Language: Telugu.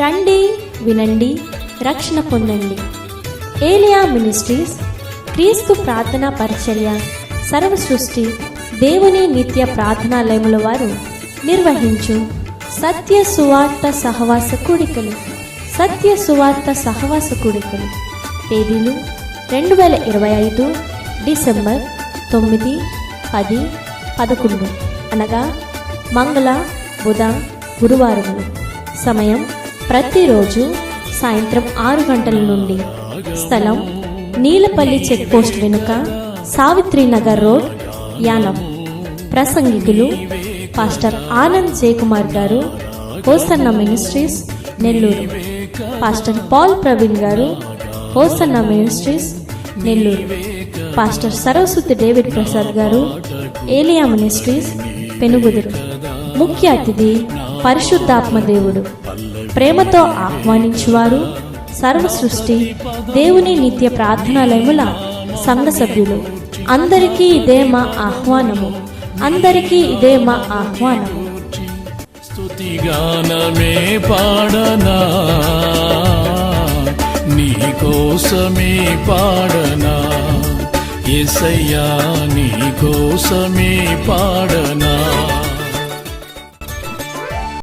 రండి వినండి రక్షణ పొందండి. ఏలియా మినిస్ట్రీస్ క్రీస్తు ప్రార్థన పరిచర్య సర్వ సృష్టి దేవుని నిత్య ప్రార్థనాలయముల వారు నిర్వహించు సత్య సువార్త సహవాస కూడికలు. సత్య సువార్త సహవాస కూడికలు. తేదీలు రెండు వేల ఇరవై ఐదు డిసెంబర్ తొమ్మిది పది పదకొండు. అనగా మంగళ బుధ గురువారములు. సమయం ప్రతిరోజు సాయంత్రం ఆరు గంటల నుండి. స్థలం నీలపల్లి చెక్ పోస్ట్ వెనుక సావిత్రి నగర్ రోడ్ యానం. ప్రసంగికులు పాస్టర్ ఆనంద్ జయకుమార్ గారు Hosanna ministries Nellore. Pastor Paul Praveen గారు Hosanna ministries Nellore. Pastor Saraswathi David Prasad గారు ఏలియా మినిస్ట్రీస్ పెనుగుదురు. ముఖ్య అతిథి పరిశుద్ధాత్మ దేవుడు. ప్రేమతో ఆహ్వానించువారు. సర్వ సృష్టి దేవుని నిత్య ప్రార్థనాలయముల సంఘ సభ్యులు. అందరికీ ఇదే మా ఆహ్వానము. అందరికీ ఇదే మా ఆహ్వానము. స్తుతిగానమే పాడనా? నీ కోసమే పాడనా? ఎసయ్యా నీ కోసమే పాడనా?